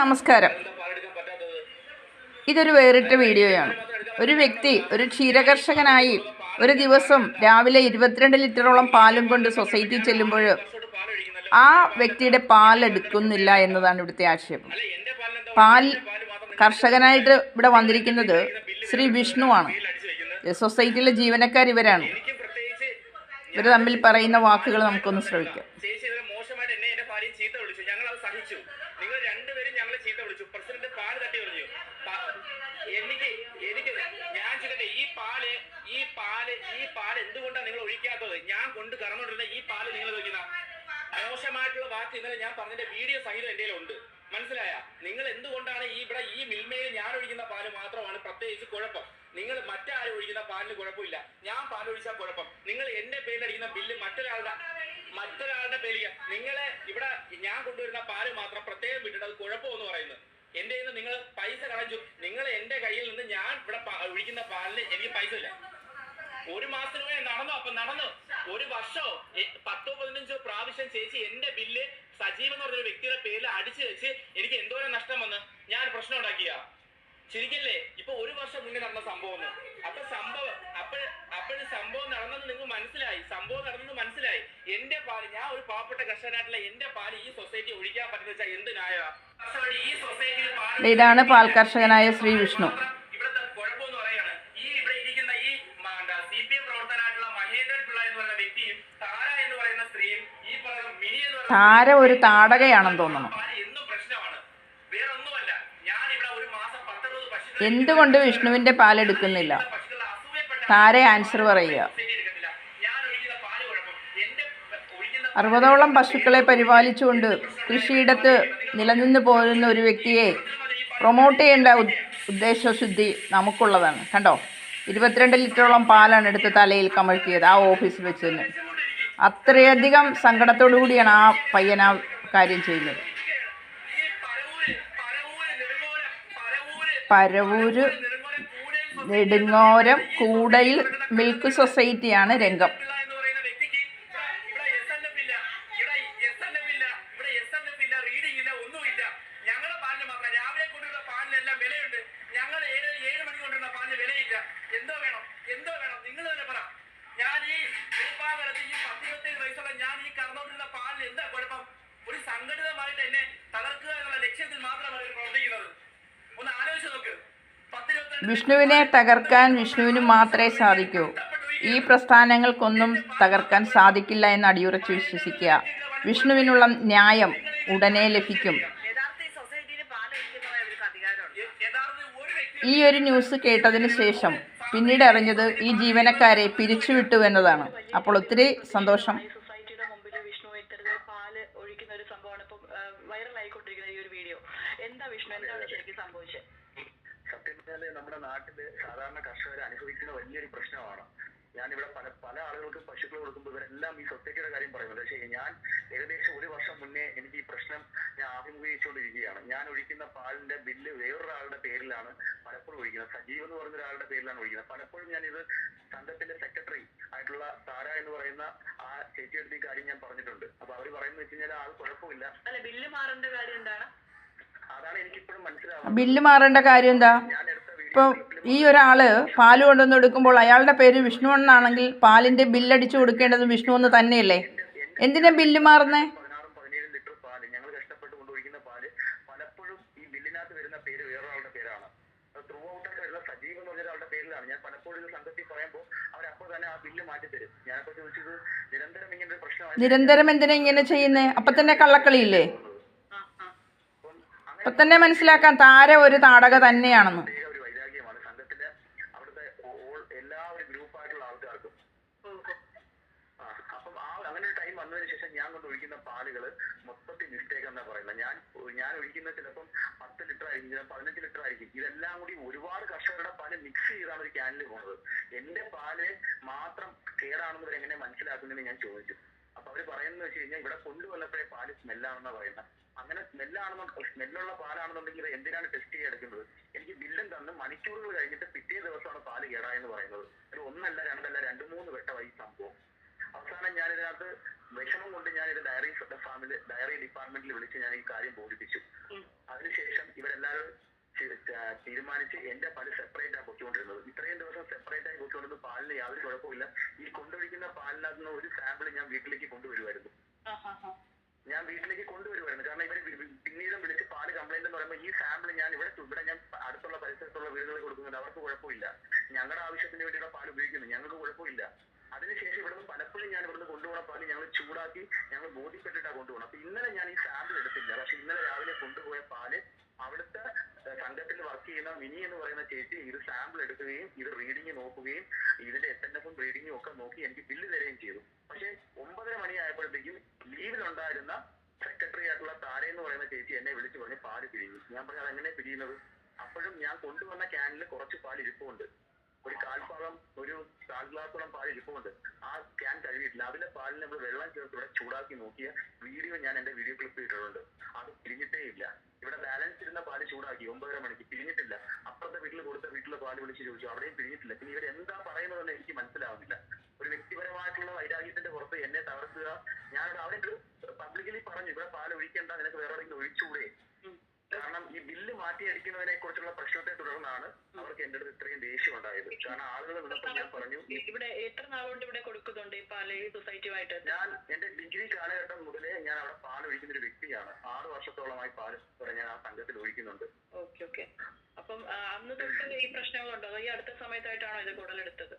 നമസ്കാരം. ഇതൊരു വേറിട്ട വീഡിയോയാണ്. ഒരു വ്യക്തി ഒരു ക്ഷീരകർഷകനായി ഒരു ദിവസം രാവിലെ ഇരുപത്തിരണ്ട് ലിറ്ററോളം പാലും കൊണ്ട് സൊസൈറ്റി ചെല്ലുമ്പോൾ ആ വ്യക്തിയുടെ പാൽ എടുക്കുന്നില്ല എന്നതാണ് ഇവിടുത്തെ ആക്ഷേപം. പാൽ കർഷകനായിട്ട് ഇവിടെ വന്നിരിക്കുന്നത് ശ്രീ വിഷ്ണുവാണ് സൊസൈറ്റിയിലെ ജീവനക്കാർ ഇവരാണ്. ഇവർ തമ്മിൽ പറയുന്ന വാക്കുകൾ നമുക്കൊന്ന് ശ്രമിക്കാം ചേച്ചി ഇവരെ മോശമായിട്ട് എന്നെ എന്റെ ഭാര്യയും ചീത്ത വിളിച്ചു ഞങ്ങൾ അത് സഹിച്ചു നിങ്ങൾ രണ്ടുപേരും ഞങ്ങളെ ചീത്ത വിളിച്ചു. പ്രസിഡന്റ് പാൽ തട്ടി പറഞ്ഞു. എനിക്ക് എനിക്ക് ഞാൻ ചിലട്ടെ ഈ പാൽ ഈ പാൽ ഈ പാൽ എന്തുകൊണ്ടാണ് നിങ്ങൾ ഒഴിക്കാത്തത്? ഞാൻ കൊണ്ട് കറന്നുകൊണ്ടിരുന്ന ഈ പാൽ നിങ്ങൾ ചോദിക്കുന്ന മോശമായിട്ടുള്ള വാക്ക് ഇന്നലെ ഞാൻ പറഞ്ഞതിന്റെ വീഡിയോ സഹിതം എന്റെ ഉണ്ട് മനസ്സിലായ? നിങ്ങൾ എന്തുകൊണ്ടാണ് ഈ ഇവിടെ ഈ മിൽമയിൽ ഞാൻ ഒഴിക്കുന്ന പാൽ മാത്രമാണ് പ്രത്യേകിച്ച് കുഴപ്പം? നിങ്ങൾ മറ്റാരും ഒഴിക്കുന്ന പാലിന് കുഴപ്പമില്ല. ഞാൻ പാൽ ഒഴിച്ചാൽ കുഴപ്പം. നിങ്ങൾ എന്റെ പേരിൽ അടിക്കുന്ന ബില്ല് മറ്റൊരാളുടെ മറ്റൊരാളുടെ പേരിൽ. നിങ്ങളെ ഇവിടെ ഞാൻ കൊണ്ടുവരുന്ന പാൽ മാത്രം പ്രത്യേകം വിട്ടിട്ട് എന്റെ നിന്ന് നിങ്ങൾ പൈസ കളഞ്ഞു. നിങ്ങൾ എന്റെ കയ്യിൽ നിന്ന് ഞാൻ ഇവിടെ ഒഴിക്കുന്ന പാലിന് എനിക്ക് പൈസ ഇല്ല. ഒരു മാസത്തിന് മുന്നേ നടന്നു? അപ്പൊ നടന്നു. ഒരു വർഷമോ പത്തോ പതിനഞ്ചോ പ്രാവശ്യം ചേച്ചി എന്റെ ബില്ല് സജീവ് എന്ന് പറഞ്ഞൊരു വ്യക്തിയുടെ പേരിൽ അടിച്ചു വെച്ച് എനിക്ക് എന്തോരം നഷ്ടം വന്ന്? ഞാൻ പ്രശ്നം ഉണ്ടാക്കിയ? ശരിക്കല്ലേ ഇപ്പൊ ഒരു വർഷം മുന്നേ നടന്ന സംഭവം ഒന്ന്. അപ്പൊ സംഭവം അപ്പോഴ് അപ്പോഴും സംഭവം നടന്നെന്ന് നിങ്ങൾ മനസ്സിലായി. സംഭവം നടന്നെന്ന് മനസ്സിലായി. എന്റെ പാൽ ഞാൻ ഒരു പാവപ്പെട്ട കർഷകനായിട്ടുള്ള എന്റെ പാൽ ഈ സൊസൈറ്റി ഒഴിക്കാൻ പറ്റുന്ന വെച്ചാൽ എന്ത് ന്യായ ഈ സൊസൈറ്റിയിൽ ഇതാണ് പാൽ കർഷകനായ ശ്രീ വിഷ്ണു. താര ഒരു താടകയാണെന്ന് ഈ എന്തുകൊണ്ട് വിഷ്ണുവിന്റെ പാലെടുക്കുന്നില്ല താര ആൻസർ പറയുക. അറുപതോളം പശുക്കളെ പരിപാലിച്ചുകൊണ്ട് കൃഷിയിടത്ത് നിലനിന്ന് പോരുന്ന ഒരു വ്യക്തിയെ പ്രൊമോട്ട് ചെയ്യേണ്ട ഉദ്ദേശശുദ്ധി നമുക്കുള്ളതാണ്. കണ്ടോ? ഇരുപത്തിരണ്ട് ലിറ്ററോളം പാലാണ് എടുത്ത് തലയിൽ കമഴ്ത്തിയത് ആ ഓഫീസിൽ വെച്ച് തന്നെ. അത്രയധികം സങ്കടത്തോടു കൂടിയാണ് ആ പയ്യൻ ആ കാര്യം ചെയ്യുന്നത്. പരവൂര് നെടുങ്ങോരം കൂടയിൽ മിൽക്ക് സൊസൈറ്റിയാണ് രംഗം പിള്ള എന്ന് പറയുന്ന വ്യക്തിക്ക് ഇവിടെ എസ് എൻ എഫ് ഇല്ല ഇവിടെ എസ് എൻ എഫ് ഇല്ല ഇവിടെ എസ് എൻ എഫ് ഇല്ല റീഡിംഗ് ഇല്ല ഒന്നുമില്ല ഞങ്ങളുടെ പാലിന് മാത്രം രാവിലെ കൊണ്ടുവരുന്ന പാലിനെല്ലാം വിലയുണ്ട് ഞങ്ങൾ ഏഴ് ഏഴ് മണി കൊണ്ടുവരുന്ന പാലിന് വിലയില്ല എന്തോ വേണം എന്തോ വേണം നിങ്ങൾ തന്നെ പറ ഞാൻ ഈ വെളുപ്പാകലത്ത് ഈ പത്തിരുപത്തേഴ് വയസ്സുള്ള ഞാൻ ഈ കറന്നുകൊണ്ടിരുന്ന പാലിന് എന്താ കുഴപ്പം ഒരു സംഘടിതമായിട്ട് എന്നെ തകർക്കുക എന്നുള്ള ലക്ഷ്യത്തിൽ മാത്രമാണ് അവർ പ്രവർത്തിക്കുന്നത് ഒന്ന് ആലോചിച്ച് നോക്ക് പത്തിരുപത്തിരണ്ട് വിഷ്ണുവിനെ തകർക്കാൻ വിഷ്ണുവിന് മാത്രമേ സാധിക്കൂ. ഈ പ്രസ്ഥാനങ്ങൾക്കൊന്നും തകർക്കാൻ സാധിക്കില്ല എന്ന് അടിയുറച്ച് വിശ്വസിക്കുക. വിഷ്ണുവിനുള്ള ന്യായം ഉടനെ ലഭിക്കും. ഈ ഒരു ന്യൂസ് കേട്ടതിന് ശേഷം പിന്നീട് അറിഞ്ഞത് ഈ ജീവനക്കാരെ പിരിച്ചുവിട്ടു എന്നതാണ്. അപ്പോൾ ഒത്തിരി സന്തോഷം. വൈറലായിക്കൊണ്ടിരിക്കുന്ന ഈ ഒരു വീഡിയോ. എന്താ വിഷ്ണു? എന്താണ് ശരിക്കും സംഭവിച്ചത്? സത്യം പറഞ്ഞാൽ നമ്മുടെ നാട്ടിൽ സാധാരണ കർഷകർ അനുഭവിക്കുന്ന വലിയൊരു പ്രശ്നമാണ്. ഞാൻ ഞാനിവിടെ പല പല ആളുകൾക്ക് പശുക്കൾ കൊടുക്കുമ്പോൾ ഇവരെല്ലാം ഈ സൊസൈറ്റിയുടെ കാര്യം പറയുന്നത്. പക്ഷേ ഞാൻ ഏകദേശം ഒരു വർഷം മുന്നേ എനിക്ക് ഈ പ്രശ്നം ഞാൻ അഭിമുഖീകരിച്ചുകൊണ്ടിരിക്കുകയാണ് ഞാൻ ഒഴിക്കുന്ന പാലിന്റെ ബില്ല് വേറൊരാളുടെ പേരിലാണ് പലപ്പോഴും ഒഴിക്കുന്നത്. സജീവ് എന്ന് പറയുന്ന ഒരാളുടെ പേരിലാണ് ഒഴിക്കുന്നത്. പലപ്പോഴും ഞാൻ ഇത് സംഘത്തിന്റെ സെക്രട്ടറി ആയിട്ടുള്ള താര എന്ന് പറയുന്ന ആ ചേച്ചിയെടുത്ത് ഈ കാര്യം ഞാൻ പറഞ്ഞിട്ടുണ്ട്. അപ്പൊ അവർ പറയുന്നത് വെച്ച് കഴിഞ്ഞാൽ ആൾ കുഴപ്പമില്ല. അല്ല ബില്ല് മാറേണ്ട കാര്യം എന്താണ്? ബില്ല് മാറേണ്ട കാര്യം എന്താ? ഇപ്പൊ ഈ ഒരാൾ പാൽ കൊണ്ടുവന്ന് എടുക്കുമ്പോൾ അയാളുടെ പേര് വിഷ്ണു എന്നാണെങ്കിൽ പാലിന്റെ ബില്ലടിച്ചു കൊടുക്കേണ്ടത് വിഷ്ണു എന്ന് തന്നെയല്ലേ? എന്തിനാ ബില്ല് മാറുന്നേ? നിരന്തരം എന്തിനാ ഇങ്ങനെ ചെയ്യുന്നേ? അപ്പൊ തന്നെ കള്ളക്കളിയില്ലേ? അപ്പൊ തന്നെ മനസ്സിലാക്കാൻ താര ഒരു താടക തന്നെയാണെന്ന്. ഞാൻ പാലുകൾ പറയുന്നത്. ഞാൻ ഞാൻ ലിറ്റർ ആയിരിക്കും ചിലപ്പോൾ പതിനഞ്ച് ലിറ്റർ ആയിരിക്കും. ഇതെല്ലാം കൂടി ഒരുപാട് കർഷകരുടെ പാൽ മിക്സ് ചെയ്താണ് ഒരു ക്യാനിൽ പോകുന്നത് എന്റെ പാൽ മാത്രം കേടാണെന്ന് എങ്ങനെ മനസ്സിലാക്കുന്നതെന്ന് ഞാൻ ചോദിച്ചു. അവർ പറയുന്നത് വെച്ച് കഴിഞ്ഞാൽ ഇവിടെ കൊണ്ടുവന്നപ്പോഴേ പാൽ സ്മെല്ലാണെന്ന് പറയുന്നത് അങ്ങനെ സ്മെല്ലാണെന്നോ സ്മെല്ലുള്ള പാലാണെന്നുണ്ടെങ്കിൽ ഇത് എന്തിനാണ് ടെസ്റ്റ് ചെയ്യാൻ എടുക്കുന്നത്? എനിക്ക് ബില്ലും തന്ന് മണിക്കൂറുകൾ കഴിഞ്ഞിട്ട് പിറ്റേ ദിവസമാണ് പാൽ കേടായെന്ന് പറയുന്നത്. ഒരു ഒന്നല്ല രണ്ടല്ല രണ്ട് മൂന്ന് വെട്ട വൈ സംഭവം. അവസാനം ഞാൻ ഇതിനകത്ത് വിഷമം കൊണ്ട് ഞാൻ ഇത് ഡയറി ഫാമിലി ഡയറി ഡിപ്പാർട്ട്മെന്റിൽ വിളിച്ച് ഞാൻ ഈ കാര്യം ബോധിപ്പിച്ചു. അതിനുശേഷം ഇവരെല്ലാവരും തീരുമാനിച്ച് എന്റെ പാൽ സെപ്പറേറ്റ് ആ പൊയ്ക്കൊണ്ടിരുന്നത് ഇത്രയും ദിവസം സെപ്പറേറ്റ് ആയി പൊട്ടിക്കൊണ്ടിരുന്നത് പാലിന് യാതൊരു കുഴപ്പമില്ല ഈ കൊണ്ടൊഴിക്കുന്ന പാലിനകത്ത് നിന്ന് ഒരു സാമ്പിൾ ഞാൻ വീട്ടിലേക്ക് ഞാൻ വീട്ടിലേക്ക് കൊണ്ടുവരുമായിരുന്നു കാരണം ഇവർ പിന്നീടും വിളിച്ച് പാൽ കംപ്ലൈന്റ് എന്ന് പറയുമ്പോൾ ഈ സാമ്പിൾ ഞാൻ ഇവിടെ ഇവിടെ ഞാൻ അടുത്തുള്ള പരിസരത്തുള്ള വീടുകളിൽ കൊടുക്കുന്നുണ്ട്. അവർക്ക് കുഴപ്പമില്ല. ഞങ്ങളുടെ ആവശ്യത്തിന് വേണ്ടിയുള്ള പാൽ ഉപയോഗിക്കുന്നു. ഞങ്ങൾക്ക് കുഴപ്പമില്ല. അതിനുശേഷം ഇവിടുന്ന് പലപ്പോഴും ഞാൻ ഇവിടുന്ന് കൊണ്ടുപോകുന്ന പാൽ ഞങ്ങൾ ചൂടാക്കി ഞങ്ങൾ ബോധ്യപ്പെട്ടിട്ടാണ് കൊണ്ടുപോകണം അപ്പൊ ഇന്നലെ ഞാൻ ഈ സാമ്പിൾ എടുത്തില്ല. പക്ഷെ ഇന്നലെ രാവിലെ കൊണ്ടുപോയ പാൽ അവിടുത്തെ സംഘത്തിൽ വർക്ക് ചെയ്യുന്ന മിനി എന്ന് പറയുന്ന ചേച്ചി ഇത് സാമ്പിൾ എടുക്കുകയും ഇത് റീഡിങ് നോക്കുകയും ഇതിന്റെ എസ് എൻ എഫും റീഡിങ്ങും ഒക്കെ നോക്കി എനിക്ക് ബില്ല് തരികയും ചെയ്തു പക്ഷെ ഒമ്പതര മണിയായപ്പോഴത്തേക്കും ലീവിലുണ്ടായിരുന്ന സെക്രട്ടറി ആയിട്ടുള്ള താര എന്ന് പറയുന്ന ചേച്ചി എന്നെ വിളിച്ചു പറഞ്ഞ് പാൽ പിരിഞ്ഞു ഞാൻ പറഞ്ഞു അതെങ്ങനെ പിരിയുന്നത് അപ്പോഴും ഞാൻ കൊണ്ടുവന്ന ക്യാനിൽ കുറച്ച് പാൽ ഇരിപ്പുണ്ട്. ഒരു കാൽഭാഗം ഒരു കാൽ ഗ്ലാസോളം പാൽ ഇരിപ്പുണ്ട്. ആ ക്യാൻ കഴുകിയിട്ടില്ല. അതിലെ പാലിൽ നമ്മൾ വെള്ളം ചേർത്ത് ഇവിടെ ചൂടാക്കി നോക്കിയ വീഡിയോ ഞാൻ എന്റെ വീഡിയോ ക്ലിപ്പ് ഇട്ടിട്ടുണ്ട്. അത് പിരിഞ്ഞിട്ടേ ഇല്ല. ഇവിടെ ബാലൻസ് ഇരുന്ന പാൽ ചൂടാക്കി ഒമ്പതര മണിക്ക്. പിരിഞ്ഞിട്ടില്ല അപ്പുറത്തെ വീട്ടിൽ കൊടുത്ത വീട്ടിലെ പാൽ വിളിച്ച് ചോദിച്ചു. അവിടെയും പിരിഞ്ഞിട്ടില്ല പിന്നെ ഇവരെന്താ പറയുന്നതെന്ന് എനിക്ക് മനസ്സിലാവുന്നില്ല. ഒരു വ്യക്തിപരമായിട്ടുള്ള വൈരാഗ്യത്തിന്റെ പുറത്ത് എന്നെ തകർക്കുക. ഞാൻ അവിടെ പബ്ലിക്കലി പറഞ്ഞു ഇവിടെ പാൽ ഒഴിക്കേണ്ട നിനക്ക് വേറെ എവിടെയെങ്കിലും ഒഴിച്ചുകൂടെ കാരണം ഈ ബില്ല് മാറ്റി അടിക്കുന്നതിനെ കുറിച്ചുള്ള പ്രശ്നത്തെ തുടർന്നാണ് അവർക്ക് എന്റെ അടുത്ത് ഇത്രയും ദേഷ്യം ഉണ്ടായത്. കാരണം ആളുകൾ നിന്നപ്പോൾ ഞാൻ പറഞ്ഞു ഇവിടെ എത്ര നാളുകൊണ്ട് ഇവിടെ കൊടുക്കുന്നുണ്ട് ഈ പാൽ ഈ സൊസൈറ്റിയുമായിട്ട് ഞാൻ എന്റെ ഡിഗ്രി കാലഘട്ടം മുതലേ ഞാൻ അവിടെ പാൽ ഒഴിക്കുന്ന ഒരു വ്യക്തിയാണ്. ആറ് വർഷത്തോളമായി പാൽ ഇവിടെ ഞാൻ ആ സംഘത്തിൽ ഒഴിക്കുന്നുണ്ട്. Okay okay. അപ്പം അന്ന് തൊട്ട് ഈ പ്രശ്നങ്ങളുണ്ടോ? ഈ അടുത്ത സമയത്തായിട്ടാണോ ഇത് കൂടുതലെടുത്തത്?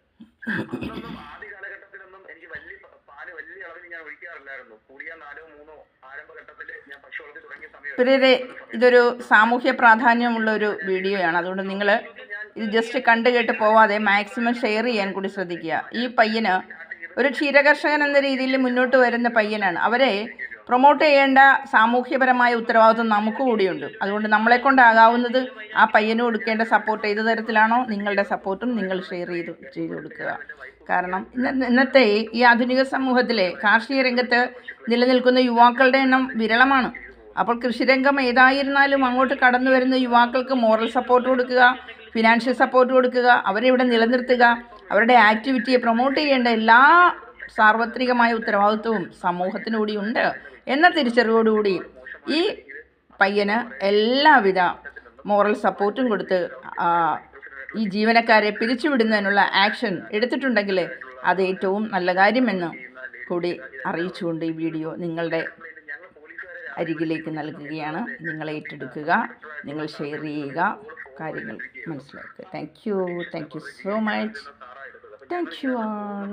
അന്നൊന്നും ആദ്യ വലിയ പാൽ വലിയ അളവിൽ ഞാൻ ഒഴിക്കാറില്ലായിരുന്നു. കൂടിയ നാലോ മൂന്നോ ആരംഭഘട്ടത്തിൽ ഞാൻ പക്ഷി വളർത്തി തുടങ്ങിയ സമയത്ത് ഇതൊരു സാമൂഹ്യ പ്രാധാന്യമുള്ള ഒരു വീഡിയോയാണ്. അതുകൊണ്ട് നിങ്ങൾ ഇത് ജസ്റ്റ് കണ്ടു കേട്ട് പോവാതെ മാക്സിമം ഷെയർ ചെയ്യാൻ കൂടി ശ്രദ്ധിക്കുക. ഈ പയ്യന് ഒരു ക്ഷീരകർഷകൻ എന്ന രീതിയിൽ മുന്നോട്ട് വരുന്ന പയ്യനാണ്. അവരെ പ്രൊമോട്ട് ചെയ്യേണ്ട സാമൂഹ്യപരമായ ഉത്തരവാദിത്വം നമുക്ക് കൂടിയുണ്ട് അതുകൊണ്ട് നമ്മളെ കൊണ്ടാകാവുന്നത് ആ പയ്യന് കൊടുക്കേണ്ട സപ്പോർട്ട് ഏത് തരത്തിലാണോ നിങ്ങളുടെ സപ്പോർട്ടും നിങ്ങൾ ഷെയർ ചെയ്ത് ചെയ്ത് കൊടുക്കുക. കാരണം ഇന്ന ഇന്നത്തെ ഈ ആധുനിക സമൂഹത്തിലെ കാർഷിക രംഗത്ത് നിലനിൽക്കുന്ന യുവാക്കളുടെ എണ്ണം വിരളമാണ്. അപ്പോൾ കൃഷിരംഗം ഏതായിരുന്നാലും അങ്ങോട്ട് കടന്നു വരുന്ന യുവാക്കൾക്ക് മോറൽ സപ്പോർട്ട് കൊടുക്കുക ഫിനാൻഷ്യൽ സപ്പോർട്ട് കൊടുക്കുക അവരെ ഇവിടെ നിലനിർത്തുക അവരുടെ ആക്ടിവിറ്റിയെ പ്രൊമോട്ട് ചെയ്യേണ്ട എല്ലാ സാർവത്രികമായ ഉത്തരവാദിത്വവും സമൂഹത്തിനുകൂടി ഉണ്ട് എന്ന തിരിച്ചറിവോടുകൂടി ഈ പയ്യന് എല്ലാവിധ മോറൽ സപ്പോർട്ടും കൊടുത്ത് ഈ ജീവനക്കാരെ പിരിച്ചുവിടുന്നതിനുള്ള ആക്ഷൻ എടുത്തിട്ടുണ്ടെങ്കിൽ അത് ഏറ്റവും നല്ല കാര്യമെന്ന് കൂടി അറിയിച്ചുകൊണ്ട് ഈ വീഡിയോ നിങ്ങളുടെ അരികിലേക്ക് നൽകുകയാണ്. നിങ്ങൾ ഏറ്റെടുക്കുക നിങ്ങൾ ഷെയർ ചെയ്യുക കാര്യങ്ങൾ മനസ്സിലാക്കുക. Thank you thank you so much thank you all